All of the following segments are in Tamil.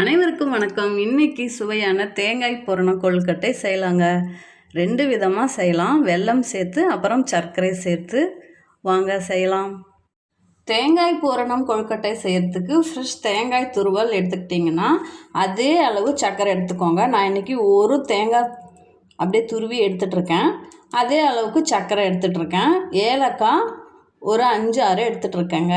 அனைவருக்கும் வணக்கம். இன்னைக்கு சுவையான தேங்காய் பூரண கொழுக்கட்டை செய்யலாங்க. ரெண்டு விதமாக செய்யலாம். வெல்லம் சேர்த்து அப்புறம் சர்க்கரை சேர்த்து. வாங்க செய்யலாம். தேங்காய் பூரணம் கொழுக்கட்டை செய்யறதுக்கு ஃப்ரெஷ் தேங்காய் துருவல் எடுத்துக்கிட்டிங்கன்னா அதே அளவு சர்க்கரை எடுத்துக்கோங்க. நான் இன்றைக்கி ஒரு தேங்காய் அப்படியே துருவி எடுத்துகிட்ருக்கேன் அதே அளவுக்கு சர்க்கரை எடுத்துகிட்ருக்கேன் ஏலக்காய் ஒரு அஞ்சு ஆறு எடுத்துகிட்ருக்கேங்க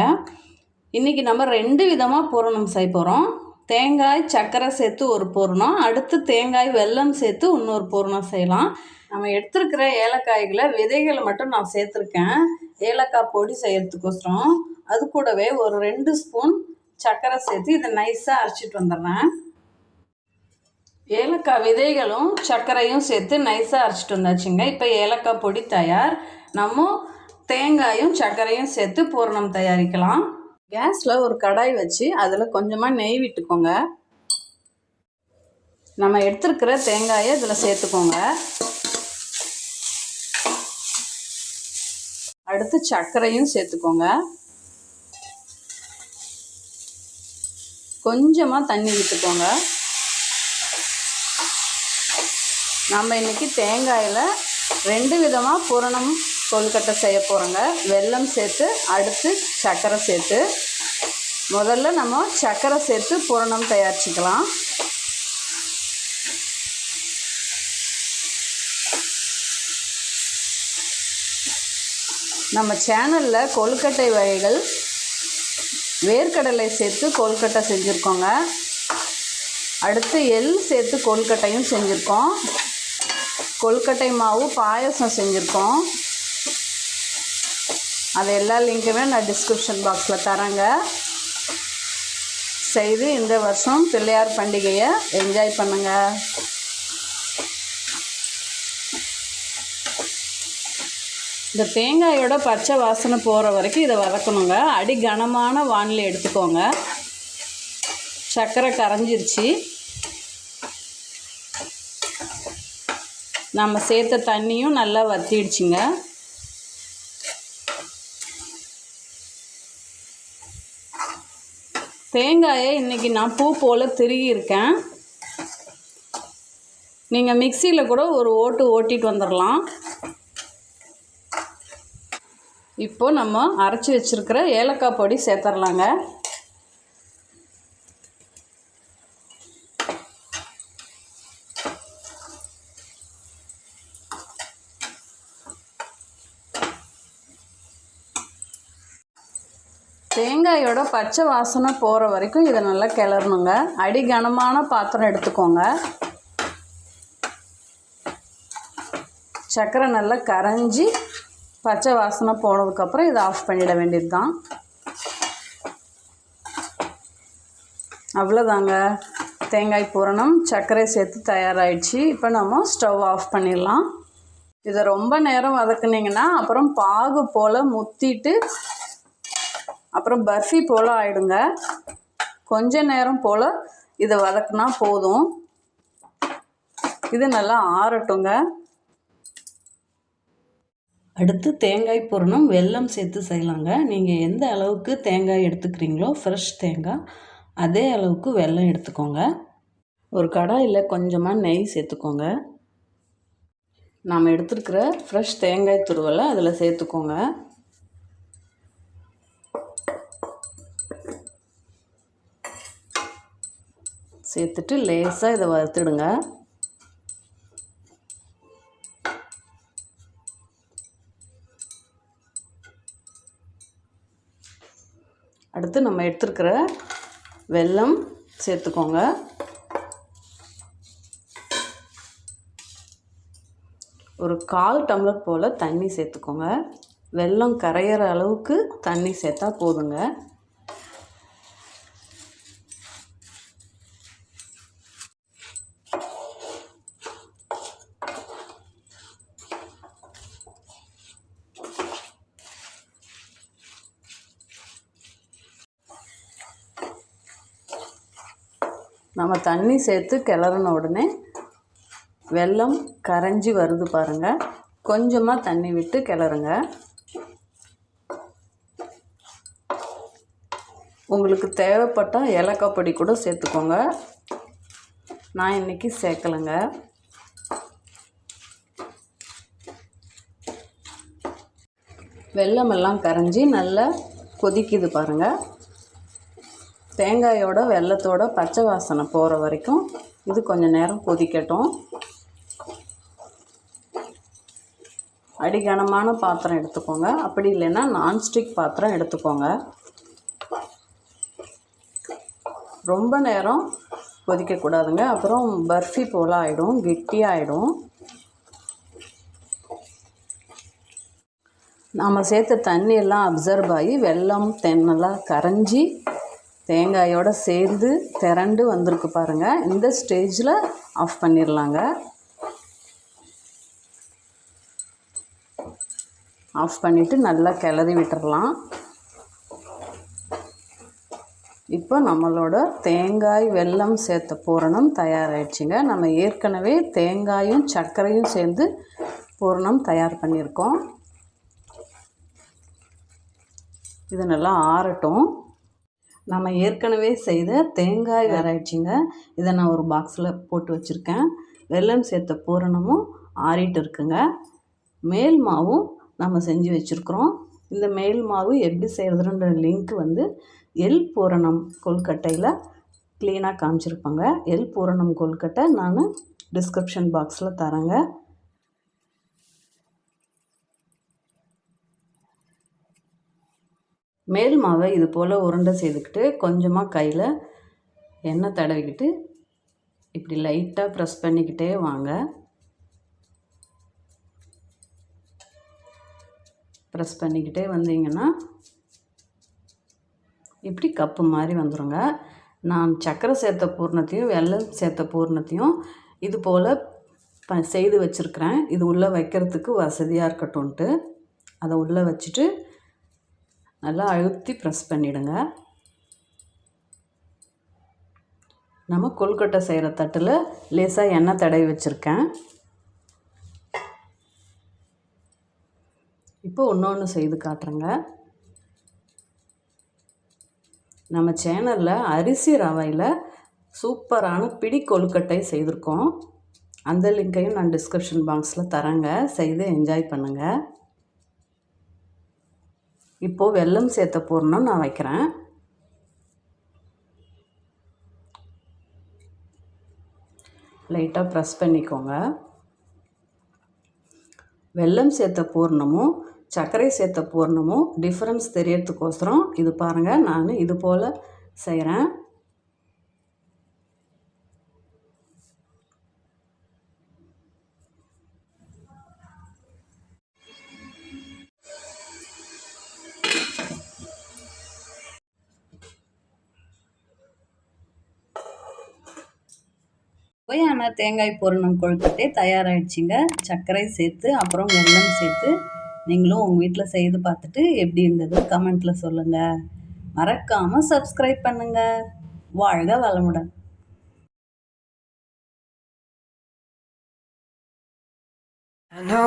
இன்றைக்கி நம்ம ரெண்டு விதமாக பூரணம் செய்ய போகிறோம் தேங்காய் சர்க்கரை சேர்த்து ஒரு பூரணம். அடுத்து தேங்காய் வெல்லம் சேர்த்து இன்னொரு பூரணம் செய்யலாம். நம்ம எடுத்துருக்கிற ஏலக்காய்களை விதைகளை மட்டும் நான் சேர்த்துருக்கேன். ஏலக்காய் பொடி செய்கிறதுக்கோசரம் அது கூடவே ஒரு ரெண்டு ஸ்பூன் சர்க்கரை சேர்த்து இதை நைஸாக அரைச்சிட்டு வந்துடுறேன். ஏலக்காய் விதைகளும் சர்க்கரையும் சேர்த்து நைஸாக அரைச்சிட்டு வந்தாச்சுங்க. இப்போ ஏலக்காய் பொடி தயார். நம்ம தேங்காயும் சர்க்கரையும் சேர்த்து பூரணம் தயாரிக்கலாம். கேஸில் ஒரு கடாய் வச்சு அதில் கொஞ்சமாக நெய் விட்டுக்கோங்க. நம்ம எடுத்துருக்கிற தேங்காயை இதில் சேர்த்துக்கோங்க. அடுத்து சர்க்கரையும் சேர்த்துக்கோங்க. கொஞ்சமாக தண்ணி விட்டுக்கோங்க. நம்ம இன்றைக்கி தேங்காயில் ரெண்டு விதமாக பூரணம் கொழுக்கட்டை செய்ய போகிறோங்க வெல்லம் சேர்த்து அடுத்து சர்க்கரை சேர்த்து. முதல்ல நம்ம சர்க்கரை சேர்த்து பூரணம் தயாரிச்சுக்கலாம். நம்ம சேனலில் கொழுக்கட்டை வகைகள் வேர்க்கடலை சேர்த்து கொழுக்கட்டை செஞ்சுருக்கோங்க. அடுத்து எள் சேர்த்து கொழுக்கட்டையும் செஞ்சுருக்கோம். கொழுக்கட்டை மாவு பாயசம் செஞ்சுருக்கோம். அது எல்லா லிங்க்குமே நான் டிஸ்கிரிப்ஷன் பாக்ஸில் தரேங்க. செய்து இந்த வருஷம் பிள்ளையார் பண்டிகையை என்ஜாய் பண்ணுங்கள் இந்த தேங்காயோட பச்சை வாசனை போகிற வரைக்கும் இதை வதக்கணுங்க. அடி கனமான வானிலை எடுத்துக்கோங்க. சர்க்கரை கரைஞ்சிருச்சு. நம்ம சேர்த்த தண்ணியும் நல்லா வத்திடுச்சுங்க. தேங்காயை இன்றைக்கி நான் பூ போல் திருகியிருக்கேன் நீங்கள் மிக்சியில் கூட ஒரு ஓட்டு ஓட்டிட்டு வந்துடலாம் இப்போ நம்ம அரைச்சி வச்சுருக்கிற ஏலக்காய் பொடி சேர்த்துடலாங்க தேங்காயோட பச்சை வாசனை போகிற வரைக்கும் இதை நல்லா கிளறணுங்க. அடி கனமான பாத்திரம் எடுத்துக்கோங்க. சர்க்கரை நல்லா கரைஞ்சி பச்சை வாசனை போனதுக்கப்புறம் இதை ஆஃப் பண்ணிட வேண்டியது தான் அவ்வளோதாங்க தேங்காய் பூரணம் சர்க்கரை சேர்த்து தயாராகிடுச்சு இப்போ நம்ம ஸ்டவ் ஆஃப் பண்ணிடலாம். இதை ரொம்ப நேரம் வதக்குனிங்கன்னா அப்புறம் பாகு போல் முத்திட்டு அப்புறம் பர்ஃபி போல் ஆகிடுங்க கொஞ்ச நேரம் போல் இதை வதக்குனா போதும். இது நல்லா ஆறட்டுங்க. அடுத்து தேங்காய் பூரணம் வெல்லம் சேர்த்து செய்யலாங்க. நீங்கள் எந்த அளவுக்கு தேங்காய் எடுத்துக்கிறீங்களோ ஃப்ரெஷ் தேங்காய் அதே அளவுக்கு வெல்லம் எடுத்துக்கோங்க. ஒரு கடாயில் கொஞ்சமாக நெய் சேர்த்துக்கோங்க. நாம் எடுத்துருக்கிற ஃப்ரெஷ் தேங்காய் துருவலை அதில் சேர்த்துக்கோங்க. சேர்த்துட்டு லேசாக இதை வறுத்துடுங்க. அடுத்து நம்ம எடுத்துருக்கிற வெல்லம் சேர்த்துக்கோங்க. ஒரு கால் டம்ளர் போல் தண்ணி சேர்த்துக்கோங்க. வெல்லம் கரையிற அளவுக்கு தண்ணி சேர்த்தா போதுங்க. நம்ம தண்ணி சேர்த்து கிளறின உடனே வெல்லம் கரைஞ்சி வருது பாருங்கள் கொஞ்சமாக தண்ணி விட்டு கிளறுங்க. உங்களுக்கு தேவைப்பட்டால் ஏலக்காய் பொடி கூட சேர்த்துக்கோங்க. நான் இன்றைக்கி சேர்க்கலைங்க. வெல்லமெல்லாம் கரைஞ்சி நல்லா கொதிக்குது பாருங்கள் தேங்காயோட வெள்ளத்தோட பச்சை வாசனை போகிற வரைக்கும் இது கொஞ்சம் நேரம் கொதிக்கட்டும். அடிகனமான பாத்திரம் எடுத்துக்கோங்க. அப்படி இல்லைன்னா நான்ஸ்டிக் பாத்திரம் எடுத்துக்கோங்க. ரொம்ப நேரம் கொதிக்கக்கூடாதுங்க. அப்புறம் பர்ஃபி போல் ஆகிடும் கெட்டியாகிடும் நாம் சேர்த்த தண்ணியெல்லாம் அப்சர்வ் ஆகி வெல்லம் தென்னெல்லாம் கரைஞ்சி தேங்காயோடு சேர்ந்து திரண்டு வந்திருக்கு பாருங்கள் இந்த ஸ்டேஜில் ஆஃப் பண்ணிடலாங்க ஆஃப் பண்ணிவிட்டு நல்லா கிளறி விட்டுறலாம் இப்போ நம்மளோட தேங்காய் வெல்லம் சேர்த்த பூரணம் தயாராகிடுச்சிங்க நம்ம ஏற்கனவே தேங்காயும் சர்க்கரையும் சேர்ந்து பூரணம் தயார் பண்ணியிருக்கோம். இது நல்லா ஆறட்டும். நம்ம ஏற்கனவே செய்த தேங்காய் வெரைட்டிங்க இதை நான் ஒரு பாக்ஸில் போட்டு வச்சுருக்கேன். வெள்ளம் சேர்த்த பூரணமும் ஆறிட்டு இருக்குங்க. மேல் மாவும் நம்ம செஞ்சு வச்சுருக்குறோம். இந்த மேல் மாவு எப்படி செய்கிறதுன்ற லிங்க் வந்து எல் பூரணம் கொல்கட்டையில் க்ளீனாக காமிச்சிருப்பாங்க. எல் பூரணம் கொல்கட்டை நான் டிஸ்கிரிப்ஷன் பாக்ஸில் தரேங்க. மேல் மாவை இது போல் உருண்டை செய்துக்கிட்டு கொஞ்சமாக கையில் எண்ணெய் தடவிக்கிட்டு இப்படி லைட்டாக ப்ரெஸ் பண்ணிக்கிட்டே வாங்க. ப்ரெஸ் பண்ணிக்கிட்டே வந்தீங்கன்னா இப்படி கப்பு மாதிரி வந்துடுங்க நான் சர்க்கரை சேர்த்த பூர்ணத்தையும் வெள்ளம் சேர்த்த பூர்ணத்தையும் இது போல் ப செய்து வச்சுருக்கிறேன். இது உள்ளே வைக்கிறதுக்கு வசதியாக இருக்கட்டும்ன்ட்டு. அதை உள்ளே வச்சுட்டு நல்லா அழுத்தி ப்ரெஸ் பண்ணிவிடுங்க நம்ம கொல்கட்டை செய்கிற தட்டில் லேசாக எண்ணெய் தடவி வச்சுருக்கேன். இப்போ ஒன்று ஒன்று செய்து காட்டுறேங்க. நம்ம சேனலில் அரிசி ரவையில் சூப்பரான பிடி கொழுக்கட்டை செய்திருக்கோம். அந்த லிங்க்கையும் நான் டிஸ்கிரிப்ஷன் பாக்ஸில் தரேங்க. செய்து என்ஜாய் பண்ணுங்கள் இப்போது வெல்லம் சேர்த்த பூர்ணம் நான் வைக்கிறேன். லைட்டாக ப்ரெஸ் பண்ணிக்கோங்க. வெல்லம் சேர்த்த பூர்ணமும் சர்க்கரை சேர்த்த பூர்ணமும் டிஃப்ரென்ஸ் தெரியறதுக்கோசரம் இது பாருங்கள் நான் இது போல் செய்கிறேன் சுவையான தேங்காய் பூரணம் கொழுக்கட்டை தயாராகிடுச்சிங்க சர்க்கரை சேர்த்து அப்புறம் வெல்லம் சேர்த்து நீங்களும் உங்கள் வீட்டில் செய்து பார்த்துட்டு எப்படி இருந்தது கமெண்ட்டில் சொல்லுங்கள் மறக்காமல் சப்ஸ்கிரைப் பண்ணுங்கள் வாழ்க வளமுடன். I know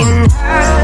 is